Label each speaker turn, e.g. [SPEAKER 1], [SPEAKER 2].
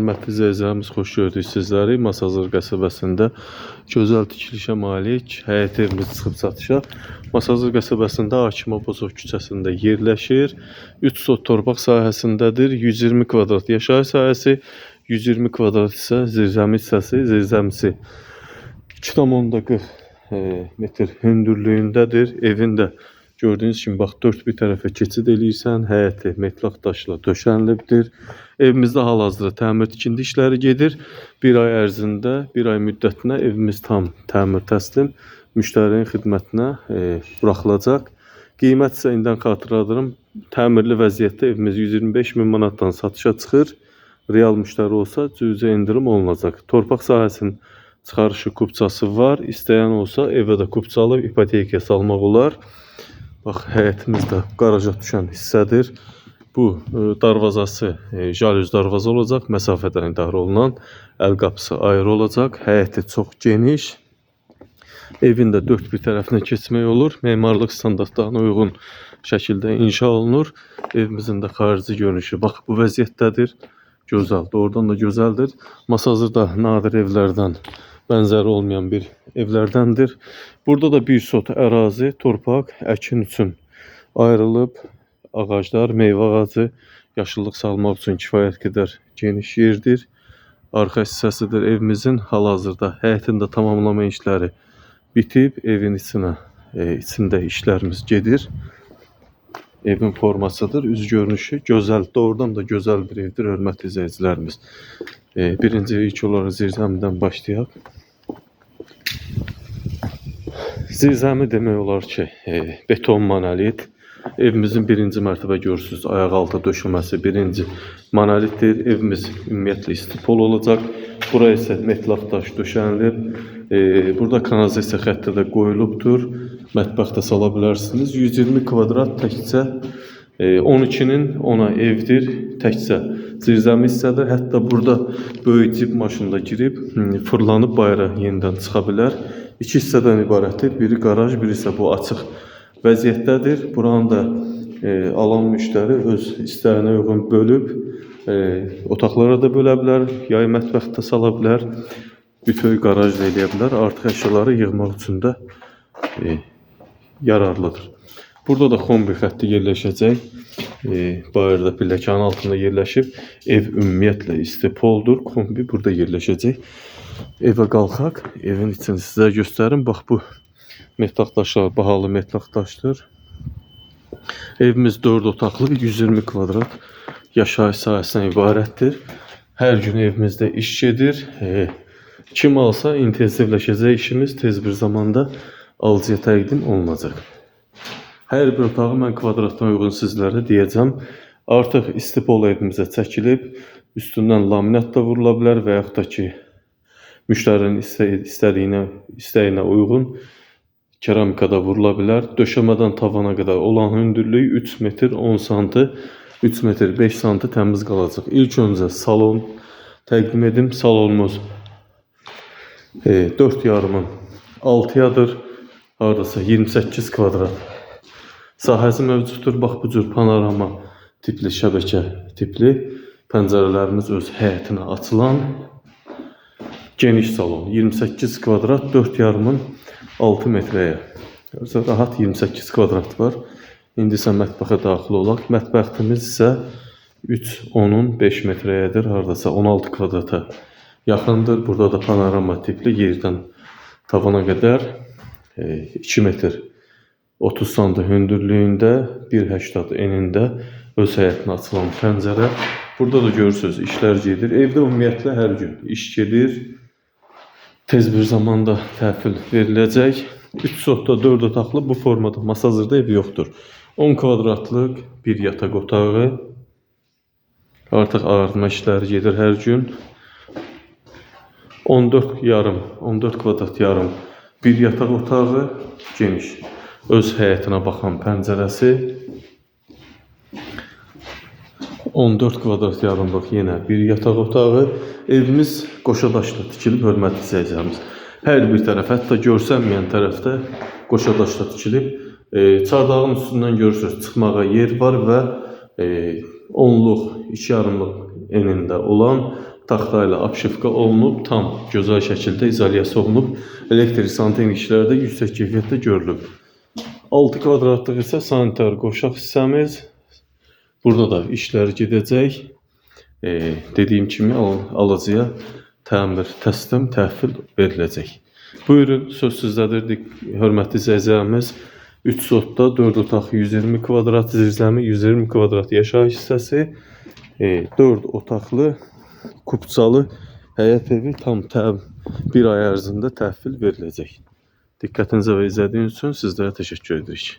[SPEAKER 1] hörmətli izləyicilərimiz, xoş gördük sizləri. Masazır qəsəbəsində gözəl tikilişə malik həyət evimiz çıxıb satışa. Masazır qəsəbəsində Hakim Abozov küçəsində yerləşir. 3 sot torpaq sahəsindədir. 120 kvadrat yaşayış sahəsi, 120 kvadrat isə zirzəmi hissəsi, zirzəmisi 2,40 e, metr hündürlüyündədir. Evin də gördüyünüz kimi bax dörd bir tərəfə keçid eləyirsən. Həyəti metlaq daşla döşənilibdir. Evimizdə hal-hazırda təmir tikinti işləri gedir. Bir ay ərzində, bir ay müddətinə evimiz tam təmir təslim müştərinin xidmətinə e, buraxılacaq. Qiymət isə indən xatırladıram. Təmirli vəziyyətdə evimiz 125 min manatdan satışa çıxır. Real müştəri olsa cüzə endirim olunacaq. Torpaq sahəsinin çıxarışı kupçası var. İstəyən olsa evə də kupçalı ipotekaya salmaq olar. Bax həyətimiz də qaraja düşən hissədir. Bu e, darvazası e, jalüz darvaza olacaq. Məsafədən idarə olunan əl qapısı ayrı olacaq. Həyəti çox geniş. Evin də dörd bir tərəfinə keçmək olur. Memarlıq standartlarına uyğun şəkildə inşa olunur. Evimizin də xarici görünüşü bax bu vəziyyətdədir. Gözəl, doğrudan da gözəldir. Masazırda nadir evlərdən bənzəri olmayan bir evlərdəndir. Burada da bir sot ərazi, torpaq əkin üçün ayrılıb. Ağaclar, meyvə ağacı yaşıllıq salmaq üçün kifayət qədər geniş yerdir. Arxa hissəsidir evimizin. Hal-hazırda həyətin də tamamlama işləri bitib. Evin içinə, e, içində işlərimiz gedir. Evin formasıdır. Üz görünüşü gözəl, doğrudan da gözəl bir evdir, hörmətli izləyicilərimiz. E, birinci ilk olaraq zirzəmidən başlayaq. Zirzəmi demək olar ki, e, beton monolit. Evimizin birinci mərtəbə görürsüz, ayaq altı döşəməsi birinci monolitdir. Evimiz ümumiyyətlə istipol olacaq. Buraya isə metlaq daş döşənilib. E, burada kanalizasiya xətti də qoyulubdur. Mətbəx də sala bilərsiniz. 120 kvadrat təkcə e, 12-nin 10-a evdir. Təkcə zirzəmi hissədir. Hətta burada böyük cip maşında girib fırlanıb bayıra yenidən çıxa bilər. İki hissədən ibarətdir. Biri qaraj, biri isə bu açıq vəziyyətdədir. Buranı da e, alan müştəri öz istəyinə uyğun bölüb e, otaqlara da bölə bilər, yay mətbəxdə sala bilər, bütöv qaraj da eləyə bilər. Artıq əşyaları yığmaq üçün də e, yararlıdır. Burada da kombi xətti yerləşəcək. E, bayırda pilləkənin altında yerləşib. Ev ümumiyyətlə istipoldur. Kombi burada yerləşəcək. Evə qalxaq. Evin içini sizə göstərim. Bax bu metlaq daşlar bahalı metlaq daşdır. Evimiz 4 otaqlı 120 kvadrat yaşayış sahəsindən ibarətdir. Hər gün evimizdə iş gedir. E, kim alsa intensivləşəcək işimiz tez bir zamanda alıcıya təqdim olunacaq. Hər bir otağı mən kvadratına uyğun sizlərə deyəcəm. Artıq istipol evimizə çəkilib, üstündən laminat da vurula bilər və yaxud da ki, müştərinin istə- istədiyinə, istəyinə uyğun keramikada vurula bilər. Döşəmədən tavana qədər olan hündürlüyü 3 metr 10 santı, 3 metr 5 santı təmiz qalacaq. İlk öncə salon təqdim edim. Salonumuz e, 4 yarımın 6-yadır. Hardasa 28 kvadrat sahəsi mövcuddur. Bax bu cür panorama tipli şəbəkə tipli pəncərələrimiz öz həyətinə açılan geniş salon. 28 kvadrat 4 yarımın 6 metrəyə. Görürsə, rahat 28 kvadrat var. İndi isə mətbəxə daxil olaq. Mətbəximiz isə 3 10-un 5 metrəyədir. Hardasa 16 kvadrata yaxındır. Burada da panorama tipli yerdən tavana qədər e, 2 metr 30 sm hündürlüyündə, 1.80 enində öz həyətinə açılan pəncərə. Burada da görürsüz işlər gedir. Evdə ümumiyyətlə hər gün iş gedir. Tez bir zamanda təhvil veriləcək. 3 sotda 4 otaqlı bu formada masa hazırda ev yoxdur. 10 kvadratlıq bir yataq otağı. Artıq ağartma işləri gedir hər gün. 14 yarım, 14 kvadrat yarım bir yataq otağı geniş. Öz həyətinə baxan pəncərəsi 14 kvadrat yarımlıq yenə bir yataq otağı. Evimiz qoşadaşla tikilib, hörmətli izləyicilərimiz. Hər bir tərəf, hətta görsənməyən tərəfdə qoşadaşla tikilib. E, çardağın üstündən görürsüz çıxmağa yer var və e, onluq, iki yarımlıq enində olan taxta ilə apşifka olunub, tam gözəl şəkildə izolyasiya olunub. Elektrik sanitar işləri də yüksək keyfiyyətdə görülüb. 6 kvadratlıq isə sanitar qoşaq hissəmiz. Burada da işlər gedəcək. E, dediyim kimi al alıcıya təmir, təslim, təhvil veriləcək. Buyurun, söz sizdədir, hörmətli izləyicilərimiz. 3 otda 4 otaq 120 kvadrat, zirzəmi 120 kvadrat yaşayış hissəsi, e, 4 otaqlı kupçalı həyət evi tam tə bir ay ərzində təhvil veriləcək. Diqqətinizə və izlədiyiniz üçün sizlərə təşəkkür edirik.